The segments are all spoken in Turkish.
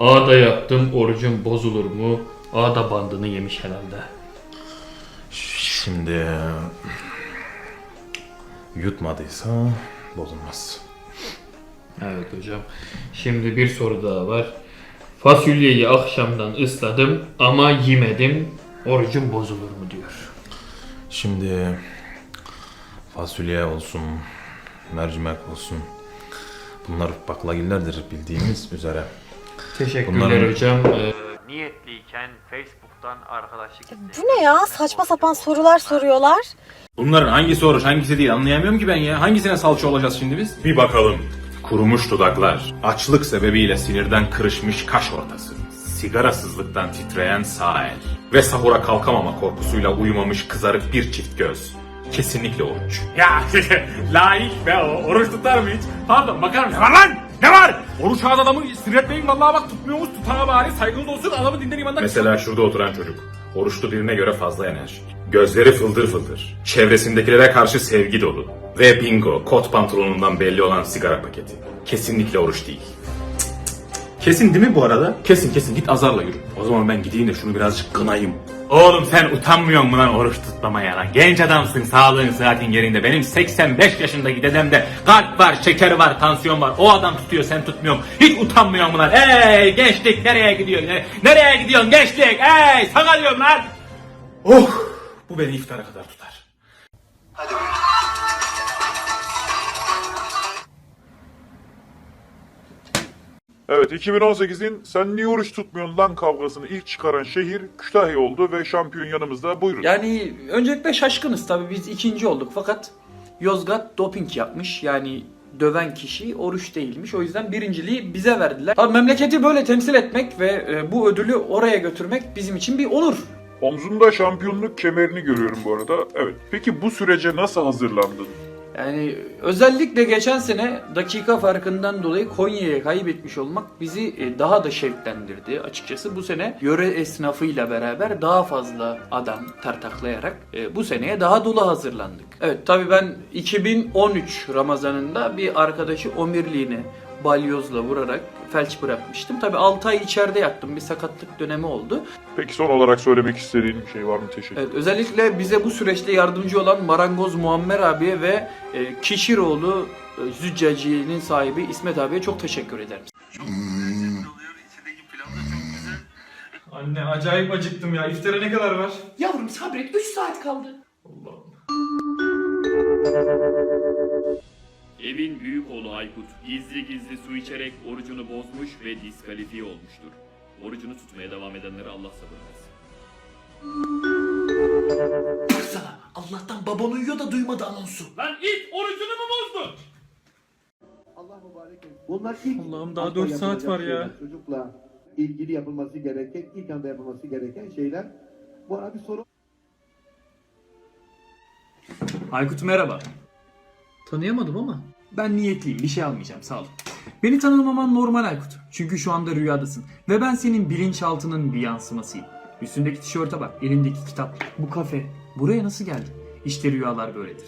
Ağda yaptım orucum bozulur mu? Ağda bandını yemiş herhalde. Şimdi yutmadıysa bozulmaz. Evet hocam. Şimdi bir soru daha var. Fasulyeyi akşamdan ısladım ama yemedim. Orucum bozulur mu diyor. Şimdi fasulye olsun, mercimek olsun. Bunlar baklagillerdir bildiğimiz üzere. Teşekkürler Bunların- hocam. Ee, Niyetliyken Facebook'tan arkadaşlık Bu ne ya? Saçma sapan sorular soruyorlar. Bunların hangisi oruç hangisi değil anlayamıyorum ki ben ya. Hangisine salça olacağız şimdi biz? Bir bakalım. Kurumuş dudaklar, açlık sebebiyle sinirden kırışmış kaş ortası, sigarasızlıktan titreyen sağ el ve sahura kalkamama korkusuyla uyumamış kızarık bir çift göz. Kesinlikle oruç. Ya layık be o. Oruç tutar mı hiç? Pardon bakar mısın? Lan? Ne var? Oruç ağız adamı sinirletmeyin vallahi bak tutmuyormuş tutana bari saygınız olsun adamı dinden imandan. Mesela şurada oturan çocuk. Oruçlu birine göre fazla enerjik. Gözleri fıldır fıldır. Çevresindekilere karşı sevgi dolu. Ve bingo kot pantolonundan belli olan sigara paketi. Kesinlikle oruç değil. Kesin değil mi bu arada? Kesin kesin git azarla yürü. O zaman ben gideyim de şunu birazcık kınayım. Oğlum sen utanmıyor musun lan oruç tutmamaya lan? Genç adamsın sağlığın sıhhatin yerinde. Benim 85 yaşındaki dedemde kalp var, şeker var, tansiyon var. O adam tutuyor sen tutmuyorsun. Hiç utanmıyor musun lan? Ey gençlik nereye gidiyorsun? Nere- Nereye gidiyorsun gençlik? Ey sana diyorum lan. Oh bu beni iftara kadar tutar. Evet 2018'in sen niye oruç tutmuyorsun lan kavgasını ilk çıkaran şehir Kütahya oldu ve şampiyon yanımızda buyurun. Yani öncelikle şaşkınız tabii biz ikinci olduk fakat Yozgat doping yapmış yani döven kişi oruç değilmiş o yüzden birinciliği bize verdiler. Tabii memleketi böyle temsil etmek ve e, bu ödülü oraya götürmek bizim için bir onur. Omzunda şampiyonluk kemerini görüyorum bu arada. Evet peki bu sürece nasıl hazırlandın? Yani özellikle geçen sene dakika farkından dolayı Konya'ya kaybetmiş olmak bizi e, daha da şevklendirdi. Açıkçası bu sene yöre esnafıyla beraber daha fazla adam tartaklayarak e, bu seneye daha dolu hazırlandık. Evet tabii ben 2013 Ramazanında bir arkadaşı omirliğine balyozla vurarak felç bırakmıştım. Tabii 6 ay içeride yattım. Bir sakatlık dönemi oldu. Peki son olarak söylemek istediğin bir şey var mı? Teşekkür Evet, özellikle bize bu süreçte yardımcı olan Marangoz Muammer abiye ve e, Kişiroğlu e, Züccaciye'nin sahibi İsmet abiye çok teşekkür ederim. Anne acayip acıktım ya. İftara ne kadar var? Yavrum sabret 3 saat kaldı. Evin büyük oğlu Aykut gizli gizli su içerek orucunu bozmuş ve diskalifiye olmuştur. Orucunu tutmaya devam edenlere Allah sabır versin. Sana Allah'tan baban uyuyor da duymadı anonsu. Lan it orucunu mu bozdun? Bunlar ilk Allah'ım daha asla dört saat yapılacak var ya. Çocukla ilgili yapılması gereken, ilk anda yapılması gereken şeyler. Bu arada bir soru Aykut merhaba. Tanıyamadım ama. Ben niyetliyim bir şey almayacağım sağ ol. Beni tanımaman normal Aykut. Çünkü şu anda rüyadasın. Ve ben senin bilinçaltının bir yansımasıyım. Üstündeki tişörte bak, elindeki kitap, bu kafe. Buraya nasıl geldin? İşte rüyalar böyledir.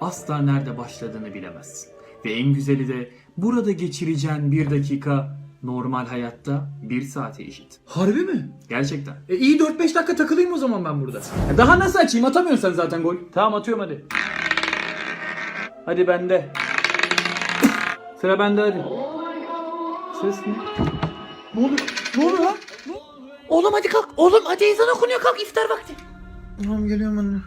Asla nerede başladığını bilemezsin. Ve en güzeli de burada geçireceğin bir dakika normal hayatta bir saate eşit. Harbi mi? Gerçekten. E iyi 4-5 dakika takılayım o zaman ben burada. E daha nasıl açayım? Atamıyorsun sen zaten gol. Tamam atıyorum hadi. Hadi bende. Sıra bende hadi. Ses ne? Ne oluyor? Ne oluyor lan? Oğlum hadi kalk. Oğlum hadi ezan okunuyor kalk iftar vakti. Tamam geliyorum anne.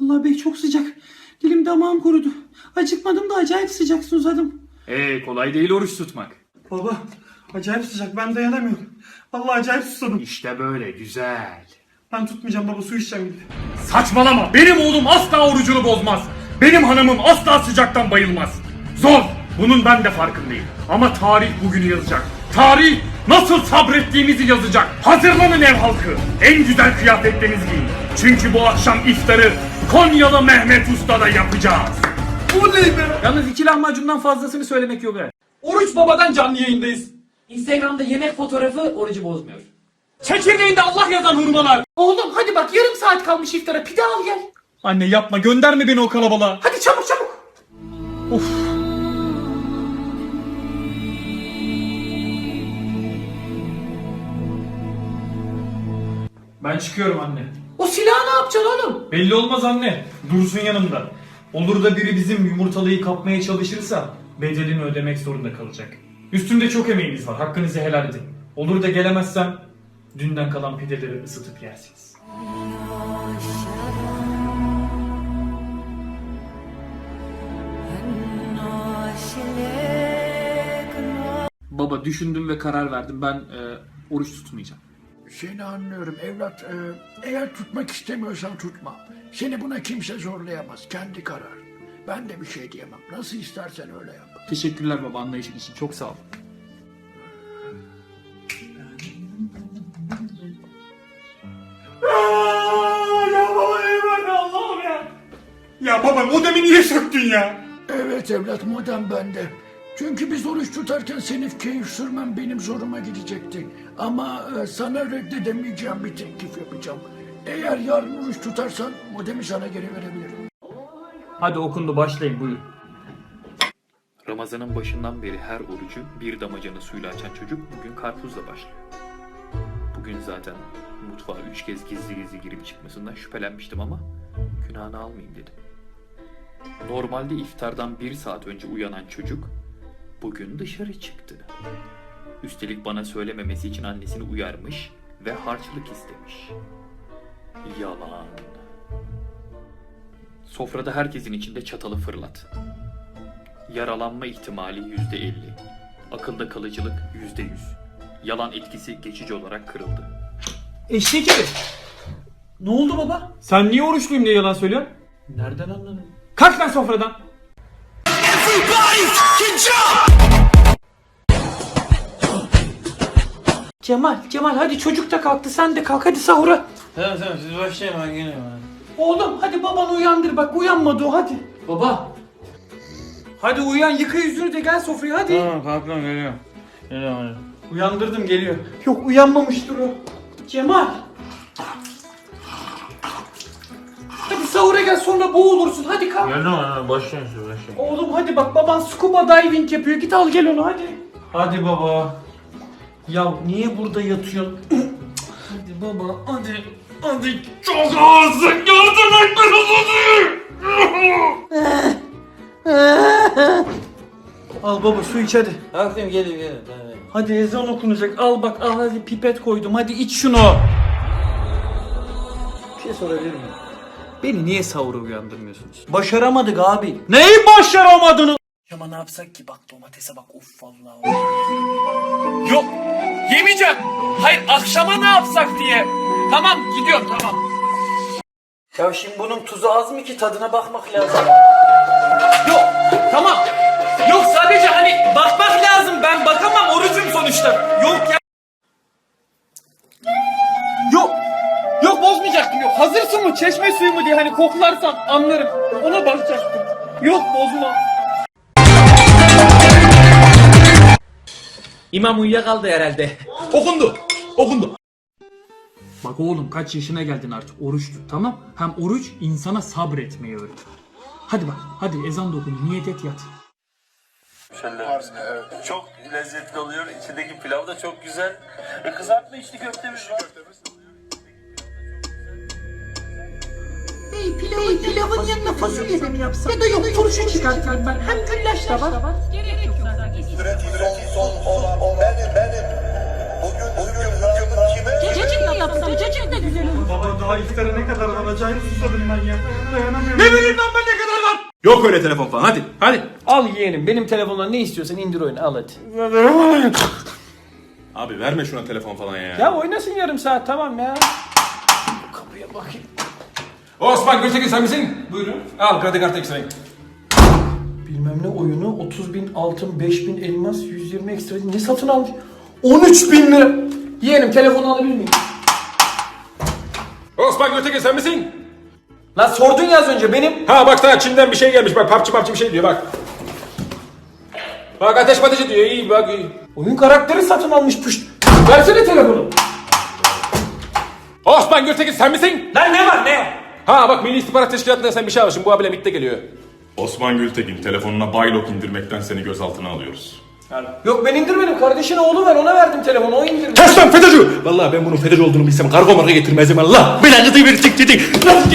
Vallahi bey çok sıcak. Dilim damağım kurudu. Acıkmadım da acayip sıcak susadım. Ee kolay değil oruç tutmak. Baba acayip sıcak ben dayanamıyorum. Vallahi acayip susadım. İşte böyle güzel. Ben tutmayacağım baba su içeceğim gidip. Saçmalama. Benim oğlum asla orucunu bozmaz. Benim hanımım asla sıcaktan bayılmaz. Zor. Bunun ben de farkındayım. Ama tarih bugünü yazacak. Tarih nasıl sabrettiğimizi yazacak. Hazırlanın ev halkı. En güzel kıyafetlerinizi giyin. Çünkü bu akşam iftarı Konyalı Mehmet Usta'da yapacağız. Yalnız iki lahmacundan fazlasını söylemek yok he. Oruç babadan canlı yayındayız. Instagram'da yemek fotoğrafı orucu bozmuyor. Çekirdeğinde Allah yazan hurmalar. Oğlum hadi bak yarım saat kalmış iftara pide al gel. Anne yapma gönderme beni o kalabalığa. Hadi çabuk çabuk. Ben çıkıyorum anne. O silahı ne yapacaksın oğlum? Belli olmaz anne. Dursun yanımda. Olur da biri bizim yumurtalıyı kapmaya çalışırsa bedelini ödemek zorunda kalacak. Üstünde çok emeğiniz var. Hakkınızı helal edin. Olur da gelemezsem dünden kalan pideleri ısıtıp yersiniz. Baba düşündüm ve karar verdim. Ben e, oruç tutmayacağım. Seni anlıyorum evlat. Ee, eğer tutmak istemiyorsan tutma. Seni buna kimse zorlayamaz. Kendi karar. Ben de bir şey diyemem. Nasıl istersen öyle yap. Teşekkürler baba anlayışın için. Çok sağ ol. Ya baba modemi niye söktün ya? Evet evlat modem bende. Çünkü biz oruç tutarken senin keyif sürmen benim zoruma gidecekti. Ama e, sana reddedemeyeceğim bir teklif yapacağım. Eğer yarın oruç tutarsan modemi sana geri verebilirim. Hadi okundu başlayın buyurun. Ramazanın başından beri her orucu bir damacana suyla açan çocuk bugün karpuzla başlıyor. Bugün zaten mutfağa üç kez gizli gizli girip çıkmasından şüphelenmiştim ama günahını almayayım dedim. Normalde iftardan bir saat önce uyanan çocuk bugün dışarı çıktı. Üstelik bana söylememesi için annesini uyarmış ve harçlık istemiş. Yalan. Sofrada herkesin içinde çatalı fırlat. Yaralanma ihtimali yüzde elli. Akılda kalıcılık yüzde yüz. Yalan etkisi geçici olarak kırıldı. Eşek herif. Ne oldu baba? Sen niye oruçluyum diye yalan söylüyorsun? Nereden anladın? Kalk lan sofradan. Cemal, Cemal hadi çocuk da kalktı sen de kalk hadi sahura. Tamam tamam siz başlayın ben geliyorum. Oğlum hadi babanı uyandır bak uyanmadı o hadi. Baba. Hadi uyan yıka yüzünü de gel sofraya hadi. Tamam kalktım geliyorum. Geliyorum hadi. Uyandırdım geliyor. Yok uyanmamıştır o. Cemal. Sahura gel sonra boğulursun hadi kalk. Geldim hadi başlayın siz başlayın. Oğlum hadi bak baban scuba diving yapıyor git al gel onu hadi. Hadi baba. Ya niye burada yatıyorsun? hadi baba hadi. Hadi çok ağırsın yardım Al baba su iç hadi. Kalktım gelin gelin. Hadi. Hadi ezan okunacak. Al bak al hadi pipet koydum. Hadi iç şunu. Bir şey sorabilir miyim? Beni niye sahura uyandırmıyorsunuz? Başaramadık abi. Neyi başaramadınız? Ama ne yapsak ki bak domatese bak of vallahi. Yok. Yemeyeceğim. Hayır akşama ne yapsak diye. Tamam gidiyorum tamam. Ya şimdi bunun tuzu az mı ki tadına bakmak lazım. Yok tamam. Yok sadece hani suyu mu diye hani koklarsan anlarım. Ona bakacaktım. Yok bozma. İmam uyuyakaldı herhalde. Okundu. Okundu. Bak oğlum kaç yaşına geldin artık oruç tut tamam. Hem oruç insana sabretmeyi öğretir. Hadi bak hadi ezan da okundu niyet et yat. Çok lezzetli oluyor. İçindeki pilav da çok güzel. E, kızartma içli köftemiz var. Bey pilavın, pilavın yanına fasulye de mi yapsam? Ya da yok turşu çıkartayım ben. Hem güllaç da var. son olan o benim benim. Bugün bugün hükümün kime? Cacık da yapsam cacık da güzel olur. Baba daha iftara ne kadar var acayip susadım ben ya. Dayanamıyorum. Ne bileyim lan ben ne kadar var. Yok öyle telefon falan hadi hadi. Al yeğenim benim telefondan ne istiyorsan indir oyunu al hadi. Abi verme şuna telefon falan ya. Ya oynasın yarım saat tamam ya. Kapıya bakayım. Osman Gültekin sen misin? Buyurun. Al kredi kartı ekstra. Bilmem ne oyunu 30 bin altın 5 bin elmas 120 ekstra ne satın almış? 13 bin lira. Yeğenim telefonu alabilir miyim? Osman Gültekin sen misin? Lan sordun ya az önce benim. Ha bak daha Çin'den bir şey gelmiş bak papçı papçı bir şey diyor bak. Bak ateş ateş diyor iyi bak iyi. Oyun karakteri satın almış püşt. Versene telefonu. Osman Gültekin sen misin? Lan ne var ne? Ha bak Milli İstihbarat Teşkilatı'nda sen bir şey almışsın bu abiyle birlikte geliyor. Osman Gültekin telefonuna Baylok indirmekten seni gözaltına alıyoruz. Yok ben indirmedim. Kardeşin oğlu var ona verdim telefonu o indirdi. Kes lan FETÖ'cü! Vallahi ben bunun FETÖ'cü olduğunu bilsem kargo marka getirmezdim Allah. Belanızı verecek dedi.